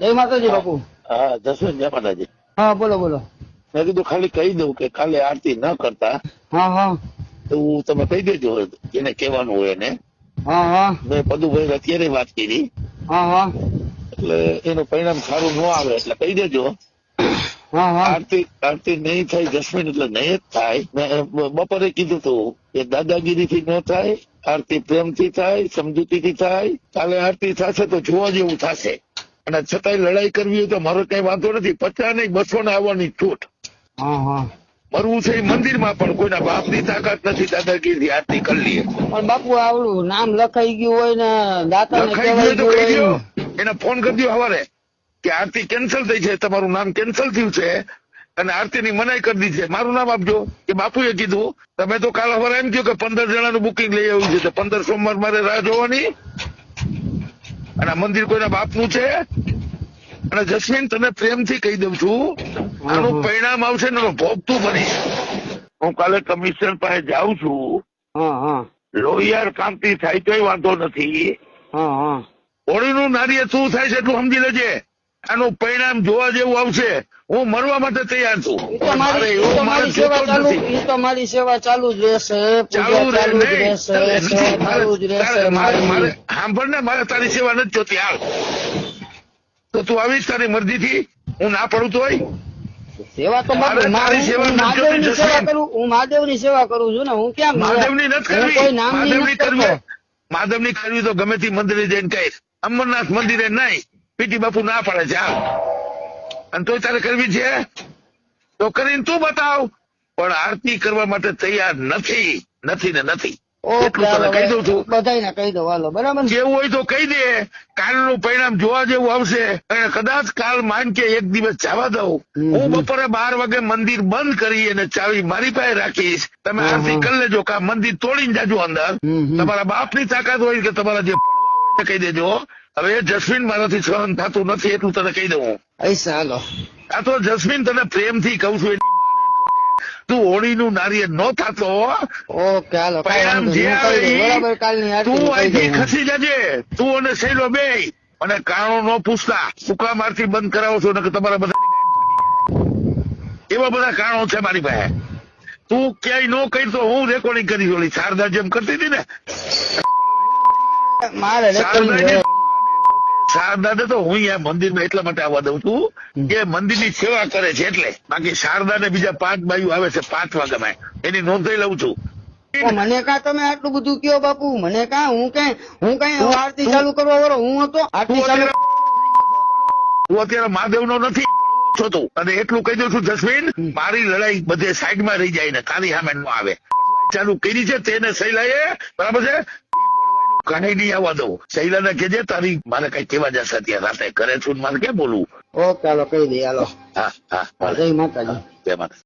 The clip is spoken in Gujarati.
જય માતાજી બાપુ. હા જસવંત જય માતાજી. હા બોલો બોલો. મેં કીધું ખાલી કહી દઉં કે કાલે આરતી ન કરતા. હા હા. તો હું તમે કહી દેજો જેને કહેવાનું હોય એને. હા હા. મેં પદુભાઈ અત્યારે વાત કરી. હા હા. એટલે એનું પરિણામ સારું ન આવે એટલે કહી દેજો. હા હા. આરતી આરતી નહીં થાય જસ્મીન એટલે નહીં જ થાય. મેં બપોરે કીધું તું કે દાદાગીરી થી ન થાય આરતી પ્રેમથી થાય સમજૂતીથી થાય. કાલે આરતી થશે તો જોવા જેવું થશે. અને છતાંય લડાઈ કરવી હોય તો મારો કઈ વાંધો નથી. પચાસ નહીં બસો ને આવવાની છૂટ. મરવું છે મંદિરમાં પણ કોઈના બાપની તાકાત નથી દાદાગીરી આરતી કરી લઈએ. પણ બાપુ આવડું નામ લખાઈ ગયું હોય ને દાતા લખાઈ ગયું તો ગયું એને ફોન કરી દો સવારે કે આરતી કેન્સલ થઈ છે તમારું નામ કેન્સલ થયું છે અને આરતીની મનાઈ કરી દીધી છે. મારું નામ આપજો. કે બાપુએ કીધું તમે તો કાલ સવારે એમ કહ્યું કે પંદર જણાનું બુકિંગ લઈ આવ્યું છે પંદર સોમવાર મારે રાહ જોવાની? અને આ મંદિર કોઈના બાપનું છે? અને જસ્મીન તને પ્રેમથી કહી દઉં છું આનું પરિણામ આવશે ને ભોગ તું બનીશ. હું કાલે કમિશનર પાસે જાઉં છું. લોહિયાર કાંતિ થાય તોય વાંધો નથી. હોળીનું નારીએ શું થાય છે એટલું સમજી લેજે. આનું પરિણામ જોવા જેવું આવશે હું મરવા માટે તૈયાર છું. તમારી સેવા ચાલુ જ રહેશે ચાલુ જ રહેશે સાંભળ ને મારે તારી સેવા નથી જોતી. હાલ. તો તું આવીશ તારી મરજીથી? હું ના પડું તોય સેવા તો મહાદેવની સેવા કરું હું મહાદેવની સેવા કરું છું ને હું ક્યાં મહાદેવની નથી કરવી. મહાદેવની નથી કરવી. મહાદેવની કરવી તો ગમે તે મંદિરે જઈને કહીશ. અમરનાથ મંદિરે નહીં. પીટી બાપુ ના પાડે છે અને તોય તારે કરવી છે? તો કરીને તું બતાવ. પણ આરતી કરવા માટે તૈયાર નથી. નથી ને નથી. ઓકે એટલું તને હાલો કહી દઉં છું. બધાયને કહી દો હાલો બરાબર જેવું હોય તો કહી દે. કાલનું પરિણામ જોવા જેવું આવશે. અને કદાચ કાલ માન કે એક દિવસ ચાવા દઉં. હું બપોરે બાર વાગે મંદિર બંધ કરી અને ચાવી મારી પાસે રાખીશ. તમે આરતી કરી લેજો કા મંદિર તોડીને જાજો અંદર. તમારા બાપ તમારા બાપની તાકાત હોય કે તમારા જે કહી દેજો. હવે એ જસ્મીન મારાથી સહન થતું નથી એટલું તને કહી દઉં ચાલો આ તો જસ્મીન તને પ્રેમથી કહું છું એની તું હોળીનું નારિયેળ ન થતો. ઓકે હાલો બરાબર કાલની તું અહીંથી ખસી જજે. તું અને શૈલો બે. અને કારણો નો પૂછતા. સુકા મારથી બંધ કરાવો છો કે તમારા બધા એવા બધા કારણો છે મારી પાસે. તું ક્યાંય નો કહી તો હું રેકોર્ડિંગ કરી ઓલી શારદા જેમ કરતી હતી ને? મારે રેકોર્ડિંગ શારદાને તો હું અહીંયા મંદિરમાં એટલા માટે આવવા દઉં છું કે મંદિરની સેવા કરે છે એટલે. બાકી શારદાને બીજા પાંચ બાયુ આવે છે પાંચ વાગ્યામાં એની નોંધાઈ લઉં છું. મને કા તમે આટલું બધું કયો બાપુ? મને કા હું કઈ હું કઈ આરતી ચાલુ કરવા વાળો હું હતો? આરતી ચાલુ અત્યારે અત્યારે મહાદેવ નો નથી. છો તું. અને એટલું કહી દઉં છું જસ્મીન મારી લડાઈ બધે સાઈડમાં રહી જાય ને કાલી સામે ન આવે. ચાલુ કરી છે તેને શૈલાએ બરાબર છે? કઈ નહીં આવવા દઉં. શૈલાને કેજે તારી મારે કઈ કેવા જશે ત્યાં રાતે ઘરે છું મારે ક્યાં બોલવું? ઓકે હાલો કહી દે હાલો. હા હા જય માતાજી. જય માતા